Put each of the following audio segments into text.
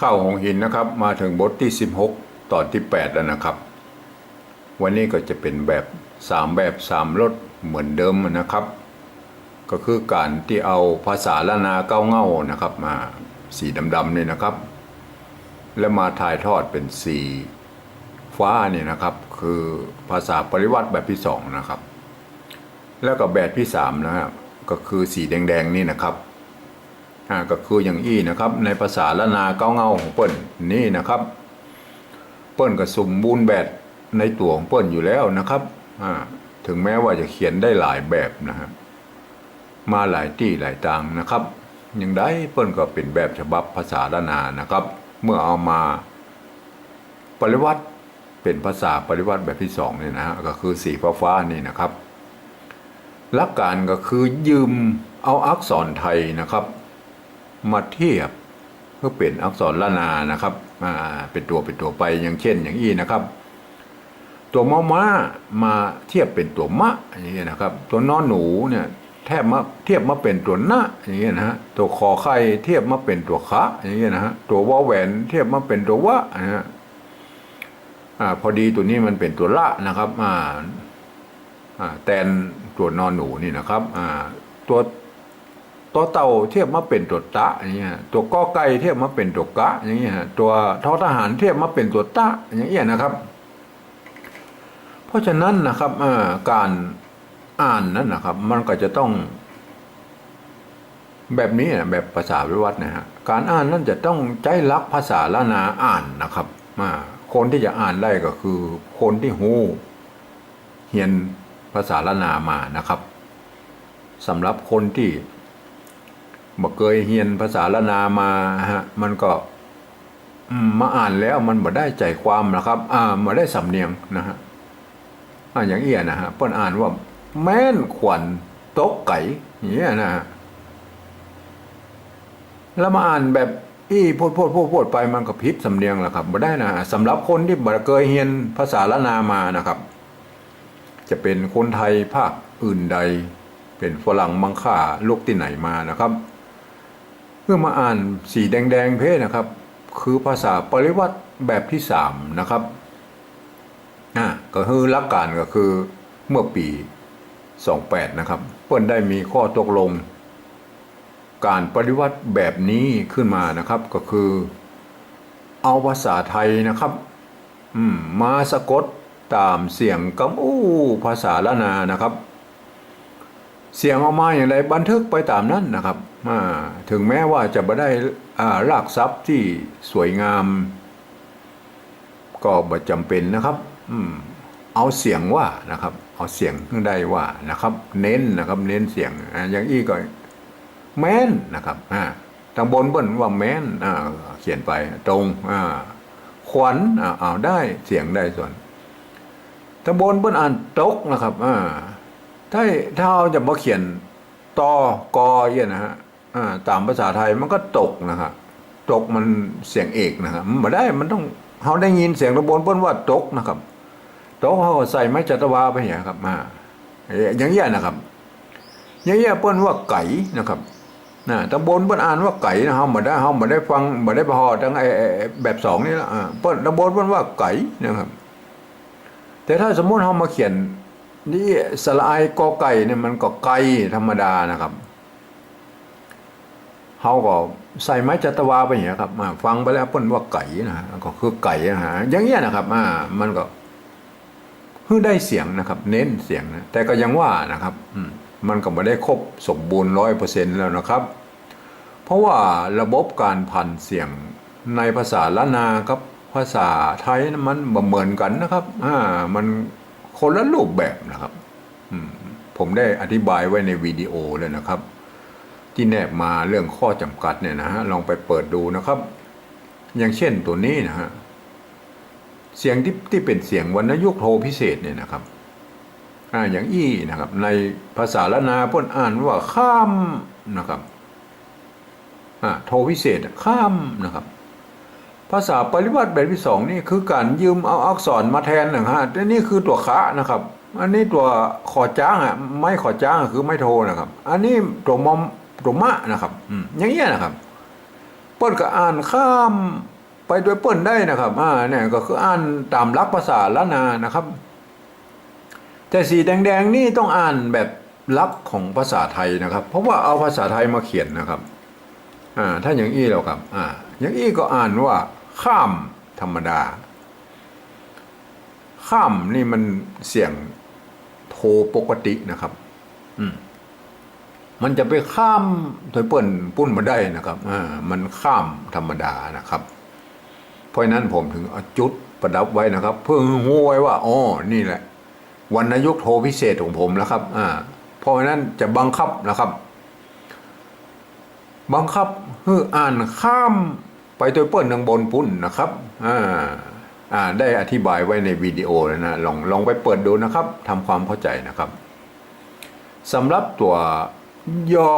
ข้าวหงหินนะครับมาถึงบทที่ 16 ตอนที่ 8 แล้วนะครับ วันนี้ก็จะเป็นแบบ 3 แบบ 3รสเหมือนเดิมนะครับ ก็คือการที่เอาภาษาละนาเก้าเง่านะครับ มาสีดำๆนี่นะครับ แล้วมาถ่ายทอดเป็นสีฟ้านี่นะครับคือภาษาปริวัติแบบที่สองนะครับ แล้วก็แบบที่สามนะครับก็คือสีแดงๆนี่นะครับ ก็คืออย่างอี้นะครับ ในภาษาละนาเก้าเงาของเปิ้นนี่นะครับ เปิ้นก็สมบูรณ์แบบในตัวของเปิ้นอยู่แล้วนะครับถึงแม้ว่าจะเขียนได้หลายแบบนะครับมาหลายที่หลายต่างนะครับยังได้เปิ้นก็เป็นแบบฉบับภาษาละนานะครับ เมื่อเอามาปริวัติเป็นภาษาปริวัติแบบที่สองเนี่ยนะฮะก็คือสีฟ้าฟ้านี่นะครับหลักการก็คือยืมเอาอักษรไทยนะครับ มาเทียบเพื่อเป็นอักษรละนานะครับเป็นตัวเป็นตัวไปอย่างเช่นอย่างอี้นะครับ ตัวมอม้ามาเทียบเป็นตัวมะอย่างเงี้ยนะครับ ตัวนอนหนูเนี่ยแทบมาเทียบมาเป็นตัวนะอย่างเงี้ยนะฮะตัวคอไข่เทียบมาเป็นตัวคะอย่างเงี้ยนะฮะตัววอแหวนเทียบมาเป็นตัววะนะฮะอ่าพอดีตัวนี้มันเป็นตัวละนะครับอ่าอ่าแตนตัวนอนหนูนี่นะครับอ่าตัว ตัวเต่าเทียบมาเป็นตัวตะอย่างเงี้ยตัวกอไก่เทียบมาเป็นตัวกะอย่างเงี้ยตัวทอทหารเทียบมาเป็นตัวตะอย่างเงี้ยนะครับ เพราะฉะนั้นนะครับอการอ่านนั้นนะครับ มันก็จะต้อง แบบนี้นะแบบภาษาวิวัฒน์นะฮะการอ่านนั้นจะต้องใจรักภาษาละนาอ่านนะครับอ่าคนที่จะอ่านได้ก็คือ คนที่หูเรียนภาษาละนามานะครับสำหรับคนที่ บ่เคยเรียนภาษาละนามาฮะมันก็มาอ่านแล้วมันบ่ได้ใจความนะครับ อ่าบ่ได้สำเนียงนะฮะอ่าอย่างเอี้ยนะฮะเปิ้นอ่านว่า แม่นขวัญตกไก่อย่างเงี้ยนะฮะแล้วมาอ่านแบบอี้พูดพูดพูดพูดไปมันก็ผิดสำเนียงแหละครับบ่ได้นะฮะสำหรับคนที่บ่เคยเรียนภาษาละนามานะครับ จะเป็นคนไทยภาคอื่นใด เป็นฝรั่งมังค่าลูกที่ไหนมานะครับ เมื่อมาอ่านสีแดงๆเพศนะครับ คือภาษาปริวัติแบบที่สามนะครับอ่าก็คือหลักการก็คือเมื่อปี 28 นะครับ เปิ้นได้มีข้อตกลง การปฏิวัติแบบนี้ขึ้นมานะครับก็คือเอาภาษาไทยนะครับอืมมาสะกดตามเสียงกำอู้ภาษาละนานะครับ เสียงออกมาอย่างไรบันทึกไปตามนั้นนะครับ ถึงแม้ว่าจะไม่ได้อ่ารากทรัพย์ที่สวยงาม ก็บ่จำเป็นนะครับอเอาเสียงว่านะครับ เอาเสียงได้ว่านะครับ เน้นนะครับ เน้นเสียงอย่างอี้ก็แม้นนะครับอ่าทางบนบนว่าแม้นเขียนไปตรงขวัญเอาได้เสียงได้ส่วนตำบลเปิ้นอ่านตกนะครับถ้าถ้าเราจะมาเขียนตอกอเยี่ยนะฮะ ตามภาษาไทยมันก็ตกนะครับตกมันเสียงเอกนะครับมันบ่ได้มันต้องเขาได้ยินเสียงตำบลเปิ้นว่าตกนะครับตกเขาใส่ไม้จัตวาไปอย่างครับมาอย่างเงี้ยนะครับอย่างเงี้ยเปิ้นว่าไก่นะครับนะตำบลเปิ้นอ่านว่าไก่นะเฮาบ่ได้เฮาบ่ได้ฟังบ่ได้พอทั้งไอ้แบบสองนี่ละอ่าเปิ้นตำบลเปิ้นว่าไก่นะครับ แต่ถ้าสมมุติเรามาเขียนนี่สลายกอไก่เนี่ยมันก็ไก่ธรรมดานะครับ เขาก็ใส่ไม้จัตวาไปอย่างเงี้ยครับมาฟังไปแล้วเปิ้นว่าไก่นะก็คือไก่นะฮะอย่างเงี้ยนะครับอ่ามันก็เพื่อได้เสียงนะครับ เน้นเสียงนะแต่ก็ยังว่านะครับอืมันก็ไม่ได้ครบสมบูรณ์ร้อยเปอร์เซ็นต์แล้วนะครับ เพราะว่าระบบการพันเสียงในภาษาละนากับภาษาไทยนะมันเหมือนกันนะครับอ่ามันคนละรูปแบบนะครับอืมผมได้อธิบายไว้ในวิดีโอเลยนะครับ ที่แนบมาเรื่องข้อจำกัดเนี่ยนะฮะลองไปเปิดดูนะครับ อย่างเช่นตัวนี้นะฮะเสียงที่ที่เป็นเสียงวรรณยุกโทพิเศษเนี่ยนะครับอ่าอย่างอี้นะครับ ในภาษาละนาพ่นอ่านว่าข้ามนะครับอ่าโทพิเศษข้ามนะครับ ภาษาปริวัติแบบที่สองนี่คือการยืมเอาอักษรมาแทนนะฮะแต่นี่คือตัวคะนะครับ อันนี้ตัวขอจ้างอะไม่ขอจ้างคือไม่โทนะครับ อันนี้ตัวมอม ตัวมะนะครับอย่างเงี้ยนะครับ เปิ้นก็อ่านข้ามไปโดยเปิ้นได้นะครับอ่าเนี่ยก็คืออ่านตามลักภาษาละนานะครับ แต่สีแดงๆนี่ต้องอ่านแบบลักของภาษาไทยนะครับ เพราะว่าเอาภาษาไทยมาเขียนนะครับอ่าถ้าอย่างอี้แล้วครับอ่าอย่างอี้ก็อ่านว่า ข้ามธรรมดา ข้ามนี่มันเสียงโทปกตินะครับ อืม มันจะไปข้ามถอยเปิ่นปุ้นมาได้นะครับอ่ามันข้ามธรรมดานะครับ เพราะนั้นผมถึงอจุดประดับไว้นะครับ เพื่อห้รู้ไว้ว่าอ๋อนี่แหละ วันนายกโทรพิเศษของผมแล้วครับอ่าเพราะนั้นจะบังคับนะครับ บังคับให้อ่านข้ามไปโดยเปิ้นทางบนปุ้นนะครับอ่าอ่าได้อธิบายไว้ในวิดีโอแล้วนะลองลองไปเปิดดูนะครับทำความเข้าใจนะครับสำหรับตัว ยอ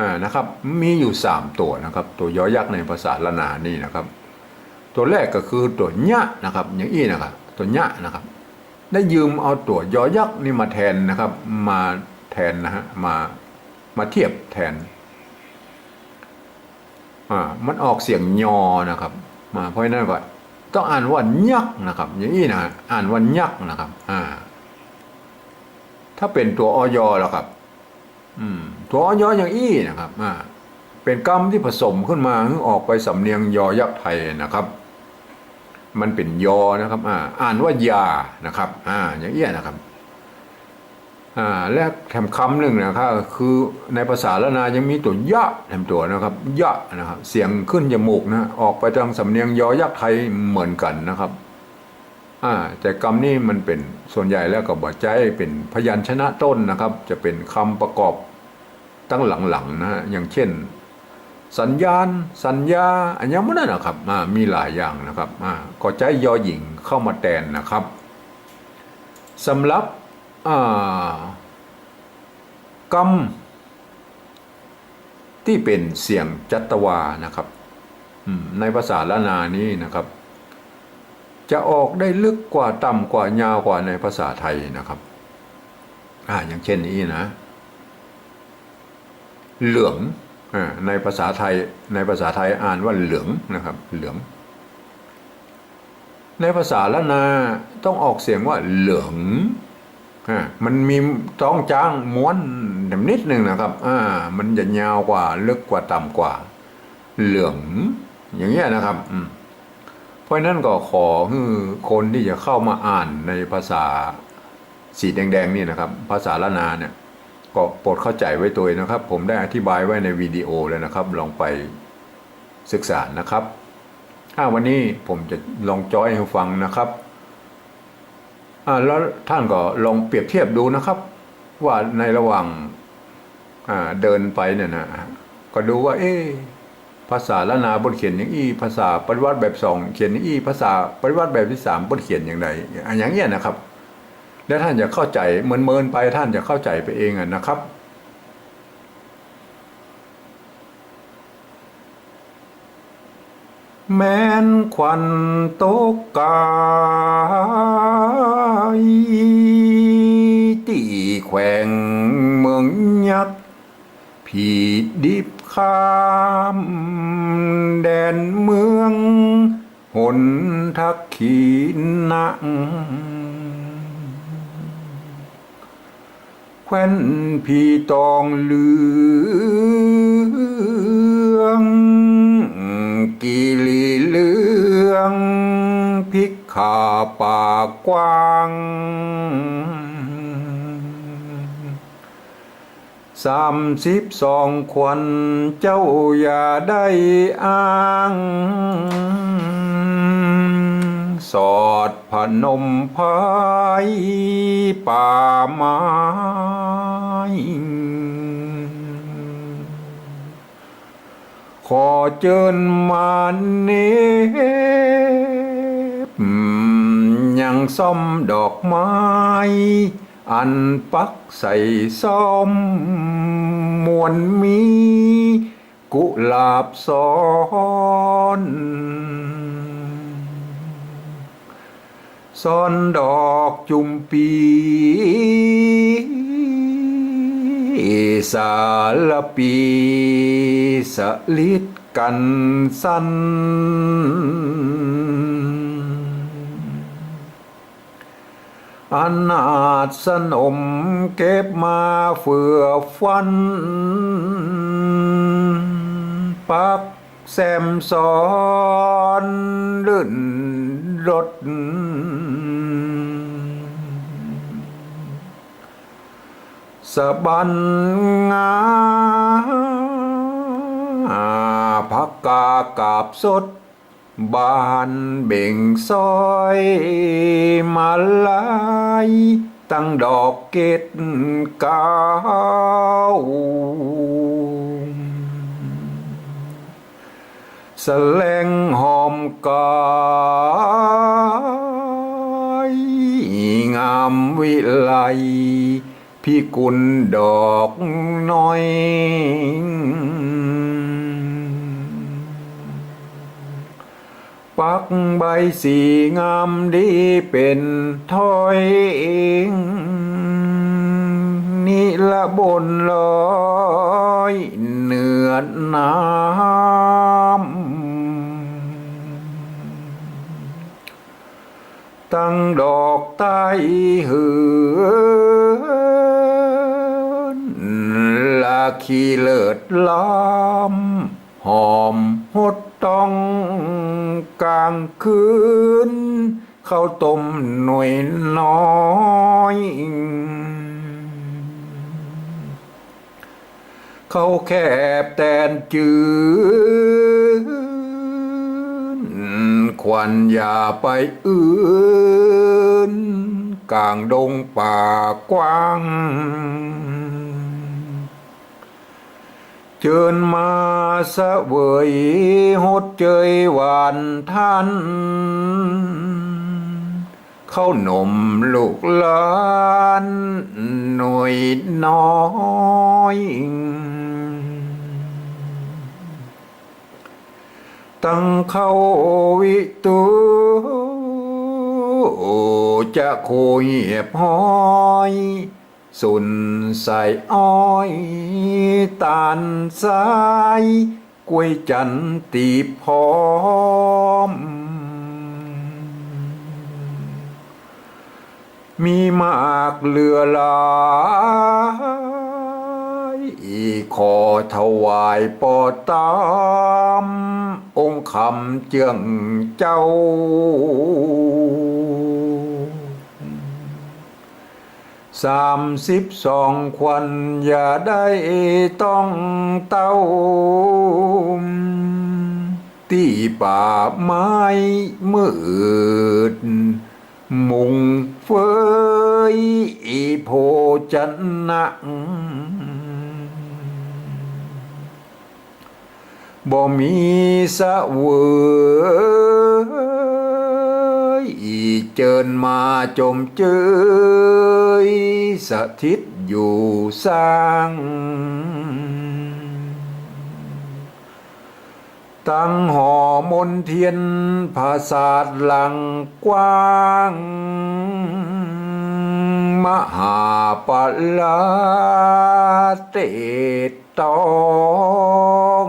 อ่านะครับมีอยู่สามตัวนะครับ ตัวยอยักษ์ในภาษาละนานี่นะครับ ตัวแรกก็คือตัวญะนะครับ อย่างอี้นะครับ ตัวญะนะครับ ได้ยืมเอาตัวยอยักษ์นี่มาแทนนะครับ มาแทนนะฮะมามาเทียบแทนอ่ามันออกเสียงยอนะครับ มาเพราะนั้นก็ต้องอ่านว่ายักษ์นะครับ อย่างนี้นะอ่านว่ายักษ์นะครับอ่าถ้าเป็นตัวออยแล้วครับ ตัวออยอย่างอี้นะครับเป็นกรรมที่ผสมขึ้นมาให้ออกไปสำเนียงยอยักษ์ไทยนะครับ มันเป็นยอนะครับอ่านว่ายานะครับอ่าอย่างเอี้ยนะครับอ่าและแถมคำหนึ่งนะครับคือในภาษาละนายังมีตัวยะแถมตัวนะครับยะนะครับ เสียงขึ้นจมูกนะออกไปทางสำเนียงยอยักษ์ไทยเหมือนกันนะครับ อ่าแต่คำนี้มันเป็นส่วนใหญ่แล้วก็บ่ใจเป็นพยัญชนะต้นนะครับ จะเป็นคำประกอบตั้งหลังๆนะฮะอย่างเช่น สัญญาณ สัญญาอันยังไม่นั่นนะครับอ่ามีหลายอย่างนะครับอ่าก็ใจยอหญิงเข้ามาแทนนะครับสำหรับอ่ากรรมที่เป็นเสียงจัตวานะครับอืมในภาษาละนานี้นะครับ จะออกได้ลึกกว่าต่ำกว่ายาวกว่าในภาษาไทยนะครับอ่าอย่างเช่นนี้นะ เหลืองอ่าในภาษาไทยในภาษาไทยอ่านว่าเหลืองนะครับ เหลือง ในภาษาละนาต้องออกเสียงว่าเหลืองอ่ามันมีต้องจ้างม้วนนิดหนึ่งนะครับอ่ามันจะยาวกว่าลึกกว่าต่ำกว่า เหลืองอย่างเงี้ยนะครับ อืม เพราะนั้นก็ขอให้คนที่จะเข้ามาอ่านในภาษาสีแดงๆนี่นะครับ ภาษาละนาเนี่ยก็โปรดเข้าใจไว้ตัวเองนะครับ ผมได้อธิบายไว้ในวิดีโอแล้วนะครับ ลองไปศึกษานะครับ ถ้าวันนี้ผมจะลองจอยให้ฟังนะครับแล้วท่านก็ลองเปรียบเทียบดูนะครับ ว่าในระหว่างเดินไปเนี่ยนะก็ดูว่า เอ๊ะ ภาษาละนาบนเขียนอย่างอี้ภาษาปริวัติแบบสองเขียนอย่างอี้ภาษาปริวัติแบบที่สามบนเขียนอย่างไรอย่างเงี้ยนะครับ แล้วท่านจะเข้าใจเมินเมินๆไปท่านจะเข้าใจไปเองอะนะครับ แม้นควันตกกายตีแขวงเมืองยักษ์ผีดิบ ข้ามแดนเมือง หนทักขีนักแคว้นพีตองเหลืองกีลีเหลืองพิกขาป่ากว้าง สามสิบสองควันเจ้าอย่าได้อ้าง สอดพนมพายป่าไม้ขอเจิญมาเนบยังซ่อมดอกไม้ อันปักใส่ซ่อมมวนมี กุหลาบซ้อนซ่อนดอกจุมปีสารปีสลิดกันสัน อนาถสนมเก็บมาเฟื่อฟัน ปักแซมสอนลื่นรถสะบันงาพักกากาบสด บานเบ่งซอยมาลายตั้งดอกเกตกาวแสลงหอมกายงามวิไลพี่กุลดอกน้อย ปักใบสีงามดีเป็นถ้อยเองนี่ละบนลอยเหนือน้ำตั้งดอกใต้เหือนลาขีเลิศล้ำหอมหด ต้องกลางคืนข้าวต้มหน่วยน้อยเขาแคบแตนจืนควันอย่าไปอื่น กลางดงป่ากว้าง เชิญมาเสวยหดเจยหวานท่านเข้าหนมลูกหลานหน่วยน้อยตั้งเข้าวิตูจะโคยเหียบห้อย สุนใส่อ้อยตาลสายกล้วยจันตีพร้อม มีมากเหลือหลายขอถวายปอตาม องค์คำเจืองเจ้า สามสิบสองควันอย่าได้ต้องเต้าตีป่าไม้มืด มุงเฟยโพจันนะบ่มีสะเว ยเจิญมาจมเจยสถิตอยู่สร้างตั้งหอมนเทียนภาษาหลังกว้าง มหาปลาเตตอง